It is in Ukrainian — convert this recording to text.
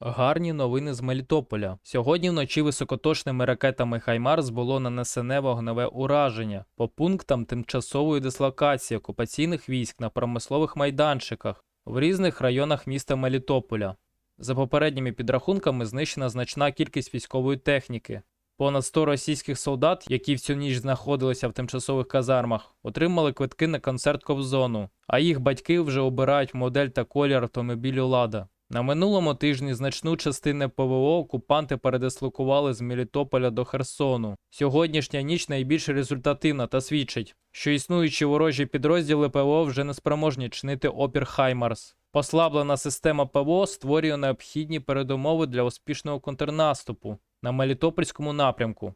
Гарні новини з Мелітополя. Сьогодні вночі високоточними ракетами Хаймарс було нанесене вогневе ураження по пунктам тимчасової дислокації окупаційних військ на промислових майданчиках в різних районах міста Мелітополя. За попередніми підрахунками, знищена значна кількість військової техніки. Понад 100 російських солдат, які всю ніч знаходилися в тимчасових казармах, отримали квитки на концерт Ковзону, а їх батьки вже обирають модель та колір автомобілю Лада. На минулому тижні значну частину ПВО окупанти передислокували з Мелітополя до Херсону. Сьогоднішня ніч найбільш результативна та свідчить, що існуючі ворожі підрозділи ПВО вже не спроможні чинити опір Хаймарс. Послаблена система ПВО створює необхідні передумови для успішного контрнаступу на Мелітопольському напрямку.